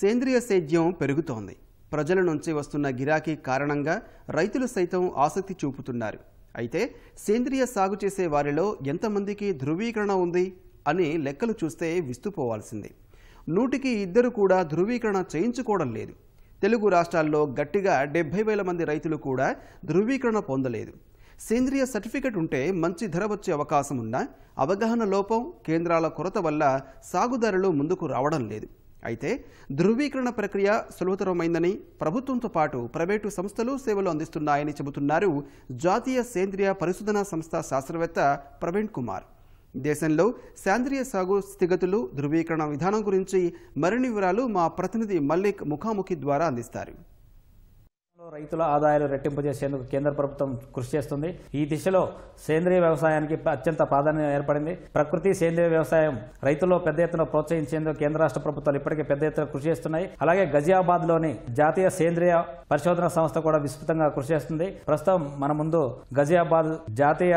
సేంద్రియ సేద్యం పెరుగుతోంది. ప్రజల నుంచి వస్తున్న గిరాకీ కారణంగా రైతులు సైతం ఆసక్తి చూపుతున్నారు. అయితే సేంద్రియ సాగు చేసే వారిలో ఎంతమందికి ధృవీకరణ ఉంది అని లెక్కలు చూస్తే విస్తుపోవాల్సింది. నూటికి ఇద్దరు కూడా ధృవీకరణ చేయించుకోవడం లేదు. తెలుగు రాష్ట్రాల్లో గట్టిగా డెబ్బై వేల మంది రైతులు కూడా ధృవీకరణ పొందలేదు. సేంద్రియ సర్టిఫికెట్ ఉంటే మంచి ధర వచ్చే అవకాశం ఉన్నా అవగాహన లోపం కేంద్రాల కొరత వల్ల సాగుదారులు ముందుకు రావడం లేదు. అయితే ధృవీకరణ ప్రక్రియ సులభతరమైందని ప్రభుత్వంతో పాటు ప్రైవేటు సంస్థలు సేవలు అందిస్తున్నాయని చెబుతున్నారు జాతీయ సేంద్రియ పరిశోధనా సంస్థ శాస్త్రవేత్త ప్రవీణ్ కుమార్. దేశంలో సేంద్రియ సాగు స్థితిగతులు ధృవీకరణ విధానం గురించి మరిన్ని వివరాలు మా ప్రతినిధి మల్లిక్ ముఖాముఖి ద్వారా అందిస్తారు. రైతుల ఆదాయాలు రెట్టింపు చేసేందుకు కేంద్ర ప్రభుత్వం కృషి చేస్తుంది. ఈ దిశలో సేంద్రియ వ్యవసాయానికి అత్యంత ప్రాధాన్యత ఏర్పడింది. ప్రకృతి సేంద్రియ వ్యవసాయం రైతుల్లో పెద్ద ఎత్తున ప్రోత్సహించేందుకు కేంద్ర రాష్ట్ర ప్రభుత్వాలు ఇప్పటికే పెద్ద ఎత్తున కృషి చేస్తున్నాయి. అలాగే గజియాబాద్లోని జాతీయ సేంద్రియ పరిశోధన సంస్థ కూడా విస్తృతంగా కృషి చేస్తుంది. ప్రస్తుతం మన ముందు గజియాబాద్ జాతీయ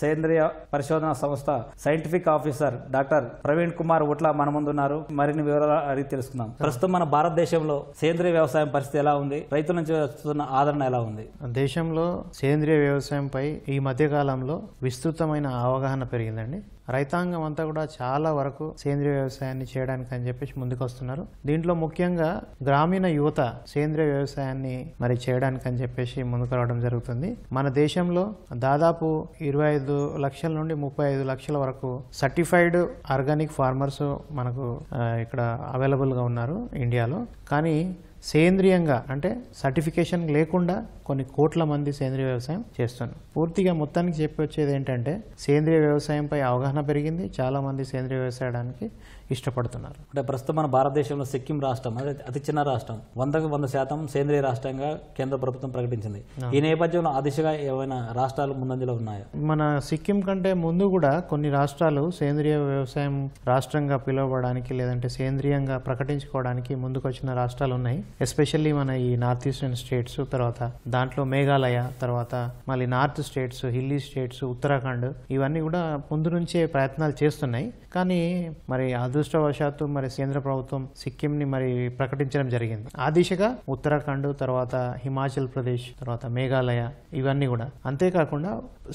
సేంద్రియ పరిశోధన సంస్థ scientific officer doctor Praveen Kumar Utla మన ముందు ఉన్నారు. మరిన్ని వివరాలు అడిగి తెలుసుకుందాం. ప్రస్తుతం మన భారతదేశంలో సేంద్రియ వ్యవసాయం పరిస్థితి ఎలా ఉంది? రైతుల నుంచి వస్తున్న ఆదరణ ఎలా ఉంది? దేశంలో సేంద్రియ వ్యవసాయంపై ఈ మధ్య కాలంలో విస్తృతమైన అవగాహన పెరిగిందండి. రైతాంగం అంతా కూడా చాలా వరకు సేంద్రియ వ్యవసాయాన్ని చేయడానికి అని చెప్పేసి ముందుకు వస్తున్నారు దీంట్లో ముఖ్యంగా గ్రామీణ యువత సేంద్రియ వ్యవసాయాన్ని మరి చేయడానికి అని చెప్పేసి ముందుకు రావడం జరుగుతుంది. మన దేశంలో దాదాపు ఇరవై ఐదు లక్షల నుండి ముప్పై ఐదు లక్షల వరకు సర్టిఫైడ్ ఆర్గానిక్ ఫార్మర్స్ మనకు ఇక్కడ అవైలబుల్గా ఉన్నారు ఇండియాలో. కానీ సేంద్రియంగా అంటే సర్టిఫికేషన్ లేకుండా కొన్ని కోట్ల మంది సేంద్రియ వ్యవసాయం చేస్తున్నారు. పూర్తిగా మొత్తానికి చెప్పి వచ్చేది ఏంటంటే సేంద్రియ వ్యవసాయంపై అవగాహన పెరిగింది. చాలా మంది సేంద్రియ వ్యవసాయానికి ఇష్టపడుతున్నారు. అంటే ప్రస్తుతం మన భారతదేశంలో సిక్కిం రాష్ట్రం అదే అతి చిన్న రాష్ట్రం వందకు వంద శాతం సేంద్రియ రాష్ట్రంగా కేంద్ర ప్రభుత్వం ప్రకటించింది. ఈ నేపథ్యంలో ఆ దిశగా ఏమైనా రాష్ట్రాలు ముందంజలో ఉన్నాయా? మన సిక్కిం కంటే ముందు కూడా కొన్ని రాష్ట్రాలు సేంద్రియ వ్యవసాయం రాష్ట్రంగా పిలువబడడానికి లేదంటే సేంద్రియంగా ప్రకటించుకోవడానికి ముందుకొచ్చిన రాష్ట్రాలు ఉన్నాయి. ఎస్పెషల్లీ మన ఈ నార్త్ ఈస్టర్న్ స్టేట్స్ తర్వాత దాంట్లో మేఘాలయ తర్వాత మళ్ళీ north states hilly states Uttarakhand ఇవన్నీ కూడా ముందు నుంచే ప్రయత్నాలు చేస్తున్నాయి. కానీ మరి అదృష్టవశాత్తు మరి కేంద్ర ప్రభుత్వం సిక్కింని మరి ప్రకటించడం జరిగింది. ఆ దిశగా ఉత్తరాఖండ్ తర్వాత హిమాచల్ ప్రదేశ్ తర్వాత మేఘాలయ ఇవన్నీ కూడా. అంతేకాకుండా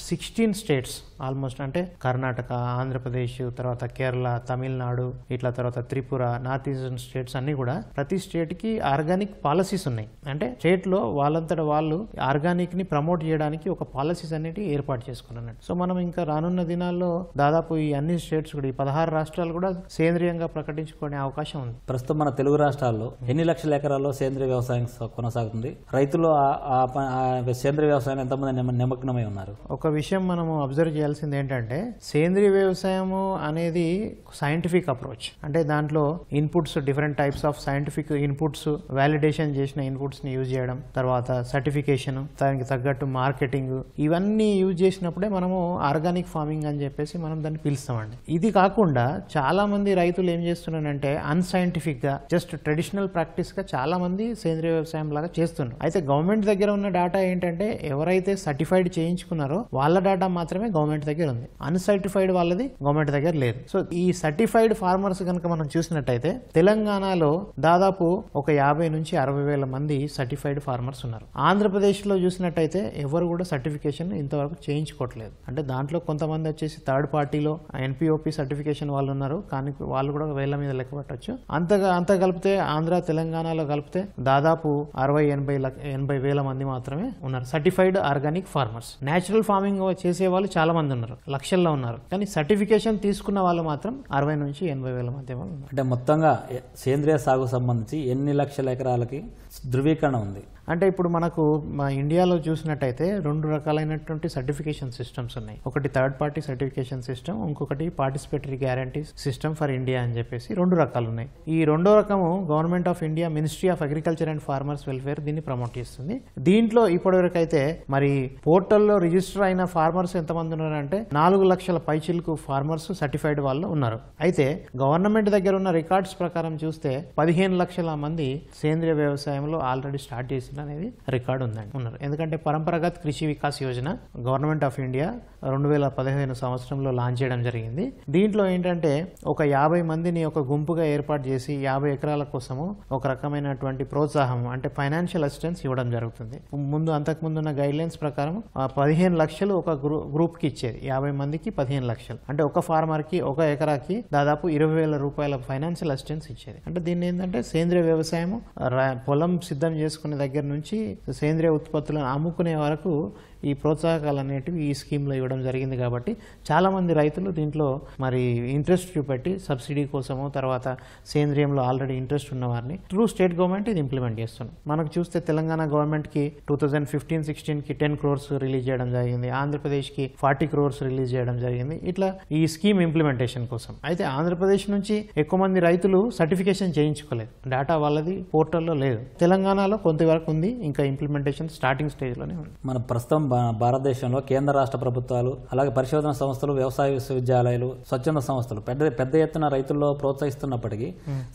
సిక్స్టీన్ స్టేట్స్ ఆల్మోస్ట్ అంటే కర్ణాటక ఆంధ్రప్రదేశ్ తర్వాత కేరళ తమిళనాడు ఇట్లా తర్వాత త్రిపుర నార్త్ ఈస్టర్న్ స్టేట్స్ అన్ని కూడా ప్రతి స్టేట్కి ఆర్గానిక్ పాలసీస్ ఉన్నాయి. అంటే స్టేట్లో వాళ్ళంతట వాళ్ళు ఆర్గానిక్ని ప్రమోట్ చేయడానికి ఒక పాలసీస్ అనేటివి ఏర్పాటు చేసుకున్నారు సో మనం ఇంకా రానున్న దినాల్లో దాదాపు ఈ అన్ని స్టేట్స్ కూడా ఈ పదహారు రాష్ట్రాలు కూడా సేంద్రియంగా ప్రకటించుకునే అవకాశం ఉంది. ప్రస్తుతం మన తెలుగు రాష్ట్రాల్లో ఎన్ని లక్షల ఎకరాల్లో సేంద్రియ వ్యవసాయం కొనసాగుతుంది? రైతులు సేంద్రియ వ్యవసాయం ఎంతమంది నిమ- నిమగ్నమై ఉన్నారు? ఒక విషయం మనము అబ్జర్వ్ చేయాల్సింది ఏంటంటే సేంద్రియ వ్యవసాయము అనేది సైంటిఫిక్ అప్రోచ్. అంటే దాంట్లో inputs different types of scientific inputs validation చేసిన ఇన్పుట్స్ని యూజ్ చేయడం తర్వాత సర్టిఫికేషన్ దానికి తగ్గట్టు మార్కెటింగ్ ఇవన్నీ యూజ్ చేసినప్పుడే మనము ఆర్గానిక్ ఫార్మింగ్ అని చెప్పేసి మనం దాన్ని పిలుస్తామండి. ఇది కాకుండా చాలా మంది రైతులు ఏం చేస్తున్నారంటే అన్సైంటిఫిక్గా జస్ట్ ట్రెడిషనల్ ప్రాక్టీస్గా చాలా మంది సేంద్రియ వ్యవసాయం లాగా చేస్తున్నారు. అయితే గవర్నమెంట్ దగ్గర ఉన్న డేటా ఏంటంటే ఎవరైతే సర్టిఫైడ్ చేయించుకున్నారో వాళ్ళ డేటా మాత్రమే గవర్నమెంట్ దగ్గర ఉంది. అన్సర్టిఫైడ్ వాళ్ళది గవర్నమెంట్ దగ్గర లేదు. సో ఈ సర్టిఫైడ్ ఫార్మర్స్ కనుక మనం చూసినట్టయితే తెలంగాణలో దాదాపు ఒక యాభై నుంచి అరవై వేల మంది సర్టిఫైడ్ ఫార్మర్స్ ఉన్నారు. ఆంధ్రప్రదేశ్లో చూసినట్టయితే ఎవరు కూడా సర్టిఫికేషన్ ఇంతవరకు చేయించుకోవట్లేదు. అంటే దాంట్లో కొంతమంది వచ్చేసి థర్డ్ పార్టీలో ఎన్పిఓపి సర్టిఫికేషన్ వాళ్ళు ఉన్నారు. కానీ వాళ్ళు కూడా వేల మీద లెక్క పెట్టచ్చు. అంతగా అంత కలిపితే ఆంధ్ర తెలంగాణలో కలిపితే దాదాపు అరవై ఎనభై ఎనభై వేల మంది మాత్రమే ఉన్నారు. Certified organic farmers natural farming చేసే వాళ్ళు చాలా మంది ఉన్నారు. లక్షల్లో ఉన్నారు. కానీ సర్టిఫికేషన్ తీసుకున్న వాళ్ళు మాత్రం అరవై నుంచి ఎనభై వేల మధ్య అంటే మొత్తంగా సేంద్రియ సాగు సంబంధించి ఎన్ని లక్షల ఎకరాలకి ధృవీకరణ ఉంది? అంటే ఇప్పుడు మనకు మా ఇండియాలో చూసినట్టయితే రెండు రకాలైనటువంటి సర్టిఫికేషన్ సిస్టమ్స్ ఉన్నాయి. ఒకటి థర్డ్ పార్టీ సర్టిఫికేషన్ సిస్టమ్ ఇంకొకటి participatory guarantee system for India అని చెప్పేసి రెండు రకాలు ఉన్నాయి. ఈ రెండో రకము government of India ministry of agriculture and farmers welfare దీన్ని ప్రమోట్ చేస్తుంది. దీంట్లో ఇప్పటివరకు అయితే మరి పోర్టల్లో రిజిస్టర్ అయిన ఫార్మర్స్ ఎంతమంది ఉన్నారంటే నాలుగు లక్షల పైచిలకు ఫార్మర్స్ సర్టిఫైడ్ వాళ్ళు ఉన్నారు. అయితే గవర్నమెంట్ దగ్గర ఉన్న రికార్డ్స్ ప్రకారం చూస్తే పదిహేను లక్షల మంది సేంద్రియ వ్యవసాయంలో ఆల్రెడీ స్టార్ట్ చేసి చేసిన అనేది రికార్డు ఉందండి. ఉన్నారు. ఎందుకంటే Paramparagat Krishi Vikas Yojana government of India రెండు వేల పదిహేను సంవత్సరంలో లాంచ్ చేయడం జరిగింది. దీంట్లో ఏంటంటే ఒక యాభై మందిని ఒక గుంపుగా ఏర్పాటు చేసి యాభై ఎకరాల కోసము ఒక రకమైనటువంటి ప్రోత్సాహం అంటే ఫైనాన్షియల్ అసిస్టెన్స్ ఇవ్వడం జరుగుతుంది. ముందు అంతకుముందు ఉన్న గైడ్ లైన్స్ ప్రకారం పదిహేను లక్షలు ఒక గ్రూ గ్రూప్కి ఇచ్చేది. యాభై మందికి పదిహేను లక్షలు. అంటే ఒక ఫార్మర్కి ఒక ఎకరాకి దాదాపు ఇరవై వేల రూపాయల ఫైనాన్షియల్ అసిస్టెన్స్ ఇచ్చేది. అంటే దీన్ని ఏంటంటే సేంద్రియ వ్యవసాయం పొలం సిద్ధం చేసుకునే దగ్గర నుంచి సేంద్రియ ఉత్పత్తులను అమ్ముకునే వరకు ఈ ప్రోత్సాహకాలు అనేటివి ఈ స్కీమ్లో ఇవ్వడం జరిగింది కాబట్టి చాలామంది రైతులు దీంట్లో మరి ఇంట్రెస్ట్ చూపెట్టి సబ్సిడీ కోసము తర్వాత సేంద్రియంలో ఆల్రెడీ ఇంట్రెస్ట్ ఉన్న వారిని త్రూ స్టేట్ గవర్నమెంట్ ఇది ఇంప్లిమెంట్ చేస్తుంది మనకు చూస్తే తెలంగాణ గవర్నమెంట్కి టూ థౌజండ్ ఫిఫ్టీన్ సిక్స్టీన్కి టెన్ క్రోర్స్ రిలీజ్ చేయడం జరిగింది. ఆంధ్రప్రదేశ్కి ఫార్టీ క్రోర్స్ రిలీజ్ చేయడం జరిగింది. ఇట్లా ఈ స్కీమ్ ఇంప్లిమెంటేషన్ కోసం. అయితే ఆంధ్రప్రదేశ్ నుంచి ఎక్కువ మంది రైతులు సర్టిఫికేషన్ చేయించుకోలేదు. డేటా వాళ్ళది పోర్టల్లో లేదు. తెలంగాణలో కొంతవరకు ఉంది. ఇంకా ఇంప్లిమెంటేషన్ స్టార్టింగ్ స్టేజ్లోనే ఉంది. మన ప్రస్తుతం భారతదేశంలో కేంద్ర రాష్ట్ర ప్రభుత్వాలు అలాగే పరిశోధన సంస్థలు వ్యవసాయ విశ్వవిద్యాలయాలు స్వచ్ఛంద సంస్థలు పెద్ద పెద్ద ఎత్తున రైతుల్లో ప్రోత్సహిస్తున్నప్పటికీ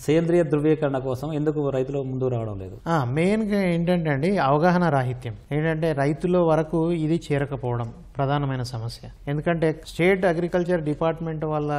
సేంద్రియ ధృవీకరణ కోసం ఎందుకు రైతులు ముందుకు రావడం లేదు? మెయిన్గా ఏంటంటే అండి అవగాహన రాహిత్యం. ఏంటంటే రైతుల వరకు ఇది చేరకపోవడం ప్రధానమైన సమస్య. ఎందుకంటే స్టేట్ అగ్రికల్చర్ డిపార్ట్మెంట్ వల్ల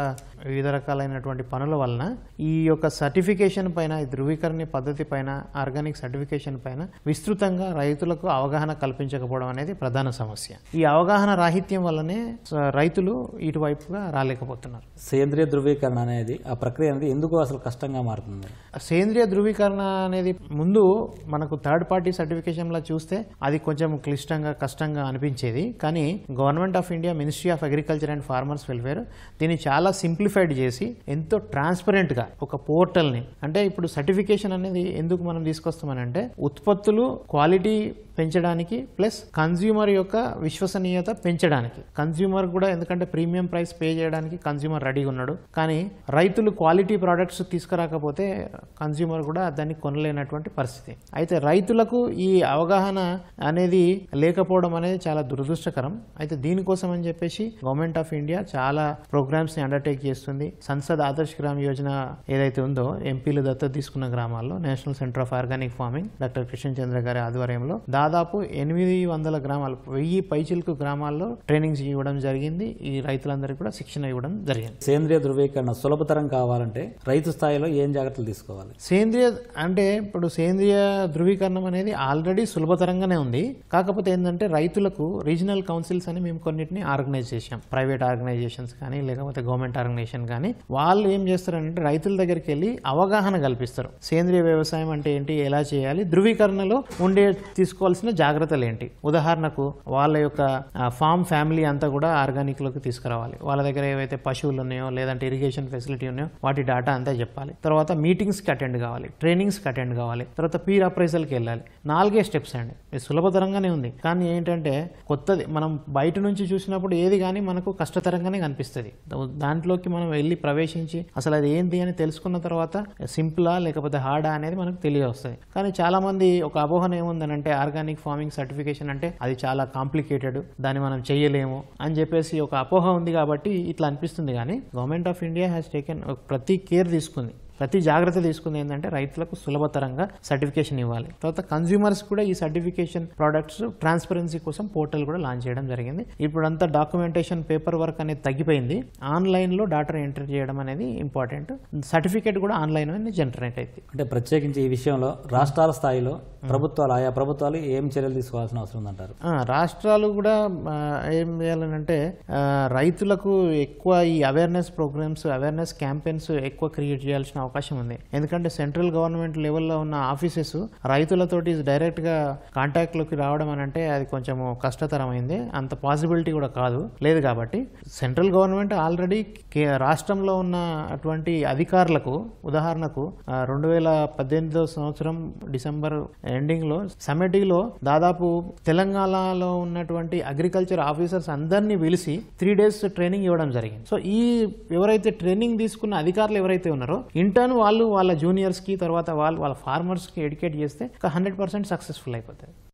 వివిధ రకాలైనటువంటి పనుల వలన ఈ యొక్క సర్టిఫికేషన్ పైన ఈ ధృవీకరణ పద్ధతి పైన ఆర్గానిక్ సర్టిఫికేషన్ పైన విస్తృతంగా రైతులకు అవగాహన కల్పించకపోవడం అనేది ప్రధాన సమస్య. ఈ అవగాహన రాహిత్యం వల్లనే స- రైతులు ఇటువైపుగా రాలేకపోతున్నారు. సేంద్రియ ధృవీకరణ అనేది ఆ ప్రక్రియ అనేది ఎందుకు అసలు కష్టంగా మారుతుంది? సేంద్రియ ధృవీకరణ అనేది ముందు మనకు థర్డ్ పార్టీ సర్టిఫికేషన్లో చూస్తే అది కొంచెం క్లిష్టంగా కష్టంగా అనిపించేది. కానీ government of India ministry of agriculture and farmers welfare దీన్ని చాలా సింప్లిఫైడ్ చేసి ఎంతో ట్రాన్స్పరెంట్గా ఒక పోర్టల్ని అంటే ఇప్పుడు సర్టిఫికేషన్ అనేది ఎందుకు మనం తీసుకొస్తామనంటే ఉత్పత్తులు క్వాలిటీ పెంచడానికి ప్లస్ కన్జ్యూమర్ యొక్క విశ్వసనీయత పెంచడానికి. కన్జ్యూమర్ కూడా ఎందుకంటే ప్రీమియం ప్రైస్ పే చేయడానికి కన్జ్యూమర్ రెడీగా ఉన్నాడు. కానీ రైతులు క్వాలిటీ ప్రోడక్ట్స్ తీసుకురాకపోతే కన్జ్యూమర్ కూడా దాన్ని కొనలేనటువంటి పరిస్థితి. అయితే రైతులకు ఈ అవగాహన అనేది లేకపోవడం అనేది చాలా దురదృష్టకరం. అయితే దీనికోసం అని చెప్పేసి గవర్నమెంట్ ఆఫ్ ఇండియా చాలా ప్రోగ్రామ్స్ని అండర్టేక్ చేస్తుంది. సంసద్ ఆదర్శ్ గ్రామ యోజన ఏదైతే ఉందో ఎంపీలు దత్తత తీసుకున్న గ్రామాల్లో national centre of organic farming doctor Krishnachandra Chandra గారి ఆధ్వర్యంలో దాదాపు ఎనిమిది వందల గ్రామాలు వెయ్యి పైచిలకు గ్రామాల్లో ట్రైనింగ్స్ ఇవ్వడం జరిగింది. ఈ రైతులందరికీ కూడా శిక్షణ ఇవ్వడం జరిగింది. సేంద్రియ ధృవీకరణ సులభతరం కావాలంటే రైతు స్థాయిలో ఏం జాగ్రత్తలు తీసుకోవాలి? సేంద్రియ అంటే ఇప్పుడు సేంద్రియ ధృవీకరణం అనేది ఆల్రెడీ సులభతరంగానే ఉంది. కాకపోతే ఏంటంటే రైతులకు రీజనల్ కౌన్సిల్స్ అని మేము కొన్నిటిని ఆర్గనైజ్ చేశాం. ప్రైవేట్ ఆర్గనైజేషన్స్ కానీ లేకపోతే గవర్నమెంట్ ఆర్గనైజేషన్ కానీ. వాళ్ళు ఏం చేస్తారంటే రైతుల దగ్గరికి వెళ్ళి అవగాహన కల్పిస్తారు. సేంద్రియ వ్యవసాయం అంటే ఏంటి ఎలా చేయాలి ధృవీకరణలో ఉండే తీసుకోవాల్సిన జాగ్రత్తలు ఏంటి? ఉదాహరణకు వాళ్ళ యొక్క ఫామ్ ఫ్యామిలీ అంతా కూడా ఆర్గానిక్లోకి తీసుకురావాలి. వాళ్ళ దగ్గర ఏవైతే పశువులు ఉన్నాయో లేదంటే ఇరిగేషన్ ఫెసిలిటీ ఉన్నాయో వాటి డాటా అంతా చెప్పాలి. తర్వాత మీటింగ్స్కి అటెండ్ కావాలి ట్రైనింగ్స్కి అటెండ్ కావాలి తర్వాత పీర్ అప్రైజల్కి వెళ్ళాలి. నాలుగే స్టెప్స్ అండి. ఇది సులభతరంగానే ఉంది. కానీ ఏంటంటే కొత్తది మనం బయట నుంచి చూసినప్పుడు ఏది కానీ మనకు కష్టతరంగానే కనిపిస్తుంది. దాంట్లోకి మనం వెళ్ళి ప్రవేశించి అసలు అది ఏంటి అని తెలుసుకున్న తర్వాత సింపులా లేకపోతే హార్డా అనేది మనకు తెలియవస్తుంది. కానీ చాలా మంది ఒక అపోహన ఏముందనంటే ఆర్గానిక్ ఫార్మింగ్ సర్టిఫికేషన్ అంటే అది చాలా కాంప్లికేటెడ్ దాన్ని మనం చేయలేము అని చెప్పేసి ఒక అపోహ ఉంది కాబట్టి ఇట్లా అనిపిస్తుంది కానీ government of India has taken ప్రతి కేర్ తీసుకుంది. ప్రతి జాగ్రత్త తీసుకుంది ఏంటంటే రైతులకు సులభతరంగా సర్టిఫికేషన్ ఇవ్వాలి. తర్వాత కన్జ్యూమర్స్ కూడా ఈ సర్టిఫికేషన్ ప్రోడక్ట్స్ ట్రాన్స్పరెన్సీ కోసం పోర్టల్ కూడా లాంచ్ చేయడం జరిగింది. ఇప్పుడంతా డాక్యుమెంటేషన్ పేపర్ వర్క్ అనేది తగ్గిపోయింది. ఆన్లైన్లో డాటా ఎంటర్ చేయడం అనేది ఇంపార్టెంట్ సర్టిఫికేట్ కూడా ఆన్లైన్ జనరేట్ అయింది. అంటే ప్రత్యేకించి ఈ విషయంలో రాష్ట్రాల స్థాయిలో ప్రభుత్వాలు ఆయా ప్రభుత్వాలు ఏం చర్యలు తీసుకోవాల్సిన అవసరం ఉందంటారు రాష్ట్రాలు కూడా ఏం చేయాలనంటే రైతులకు ఎక్కువ ఈ అవేర్నెస్ ప్రోగ్రామ్స్ అవేర్నెస్ క్యాంపెయిన్స్ ఎక్కువ క్రియేట్ చేయాల్సిన అవకాశం ఉంది. ఎందుకంటే సెంట్రల్ గవర్నమెంట్ లెవెల్లో ఉన్న ఆఫీసెస్ రైతులతోటి డైరెక్ట్గా కాంటాక్ట్లోకి రావడం అని అంటే అది కొంచెం కష్టతరమైంది. అంత పాసిబిలిటీ కూడా కాదు. లేదు కాబట్టి సెంట్రల్ గవర్నమెంట్ ఆల్రెడీ రాష్ట్రంలో ఉన్న అటువంటి అధికారులకు ఉదాహరణకు రెండు వేల పద్దెనిమిదో సంవత్సరం డిసెంబర్ ఎండింగ్లో సమిటీలో దాదాపు తెలంగాణలో ఉన్నటువంటి అగ్రికల్చర్ ఆఫీసర్స్ అందరినీ పిలిచి త్రీ డేస్ ట్రైనింగ్ ఇవ్వడం జరిగింది. సో ఈ ఎవరైతే ట్రైనింగ్ తీసుకున్న అధికారులు ఎవరైతే ఉన్నారో ఇంటర్న్ వాళ్ళు వాళ్ళ జూనియర్స్కి తర్వాత వాళ్ళు వాళ్ళ ఫార్మర్స్కి ఎడ్యుకేట్ చేస్తే ఒక హండ్రెడ్ పర్సెంట్ సక్సెస్ఫుల్ అయిపోతాయి